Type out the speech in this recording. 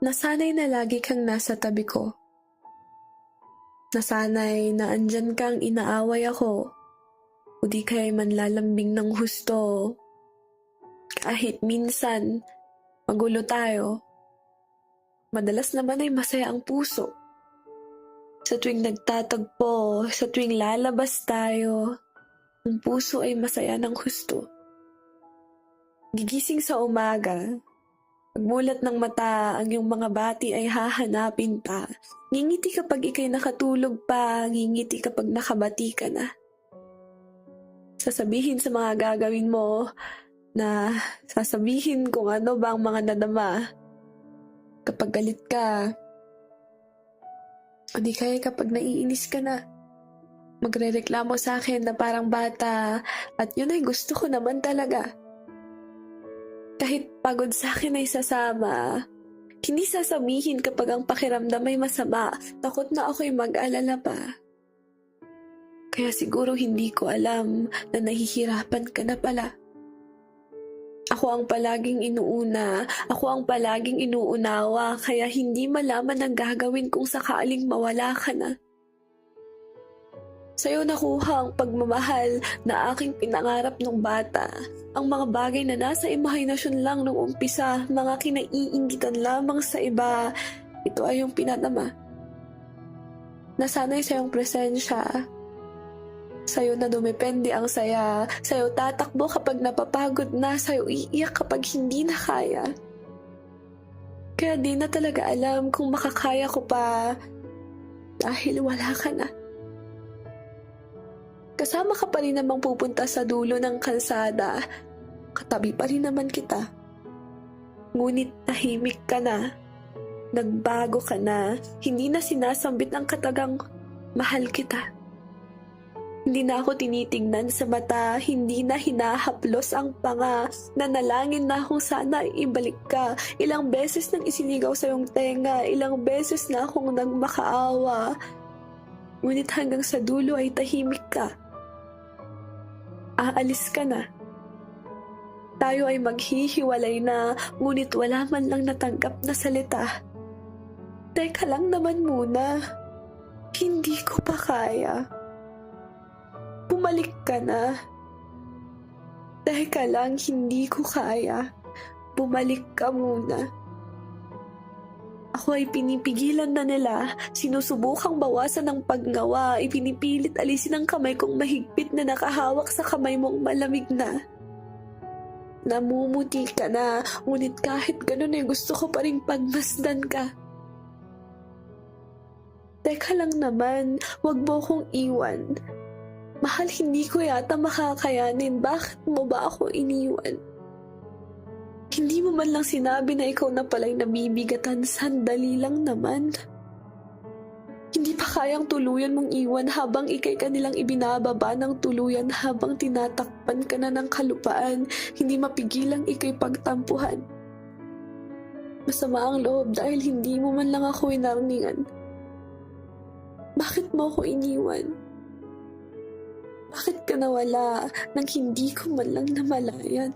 Nasanay na lagi kang nasa tabi ko. Nasanay na andyan kang inaaway ako. O di kaya manlalambing ng husto. Kahit minsan, magulo tayo. Madalas naman ay masaya ang puso. Sa tuwing nagtatagpo, sa tuwing lalabas tayo, ang puso ay masaya ng husto. Gigising sa umaga, pagmulat ng mata, ang iyong mga bati ay hahanapin pa. Ngingiti kapag ikay nakatulog pa, ngingiti kapag nakabati ka na. Sasabihin sa mga gagawin mo na sasabihin kung ano ba ang mga nadama. Kapag galit ka, o di kaya kapag naiinis ka na, magrereklamo sa akin na parang bata at yun ay gusto ko naman talaga. Pagod sa akin ay sasama, hindi sasabihin kapag ang pakiramdam ay masama, takot na ako'y mag-alala pa. Kaya siguro hindi ko alam na nahihirapan ka na pala. Ako ang palaging inuuna, ako ang palaging inuunawa, kaya hindi malaman ang gagawin kung sakaling mawala ka na. Sa'yo nakuha ang pagmamahal na aking pinangarap ng bata. Ang mga bagay na nasa imahinasyon lang nung umpisa, mga kinaiingitan lamang sa iba, ito ay yung pinadama. Nasanay sa iyong presensya, Sa'yo na dumepende ang saya. Sa'yo tatakbo kapag napapagod na. Sa'yo iiyak kapag hindi na kaya. Kaya di na talaga alam kung makakaya ko pa dahil wala ka na. Kasama ka pa rin namang pupunta sa dulo ng kalsada. Katabi pa rin naman kita. Ngunit tahimik ka na. Nagbago ka na. Hindi na sinasambit ang katagang mahal kita. Hindi na ako tinitingnan sa mata, hindi na hinahaplos ang panga, nanalangin na akong sana ibalik ka. Ilang beses nang isinigaw sa iyong tenga, ilang beses na akong nagmakaawa. Ngunit hanggang sa dulo ay tahimik ka. Aalis ka na. Tayo ay maghihiwalay na, ngunit wala man lang natanggap na salita. Teka lang naman muna. Hindi ko pa kaya. Bumalik ka na. Teka lang, hindi ko kaya. Bumalik ka muna. Ako ay pinipigilan na nila, sinusubukang bawasan ng paggawa, ipinipilit alisin ang kamay kong mahigpit na nakahawak sa kamay mong malamig na. Namumuti ka na, ngunit kahit ganun ay gusto ko pa rin pagmasdan ka. Teka lang naman, wag mo kong iwan. Mahal, hindi ko yata makakayanin. Bakit mo ba ako iniwan? Hindi mo man lang sinabi na ikaw na pala'y nabibigatan. Sandali lang naman. Hindi pa kayang tuluyan mong iwan habang ikay kanilang ibinababa ng tuluyan habang tinatakpan ka na ng kalupaan. Hindi mapigilang ikay pagtampuhan. Masama ang loob dahil hindi mo man lang ako inarningan. Bakit mo ako iniwan? Bakit ka nawala nang hindi ko man lang namalayan?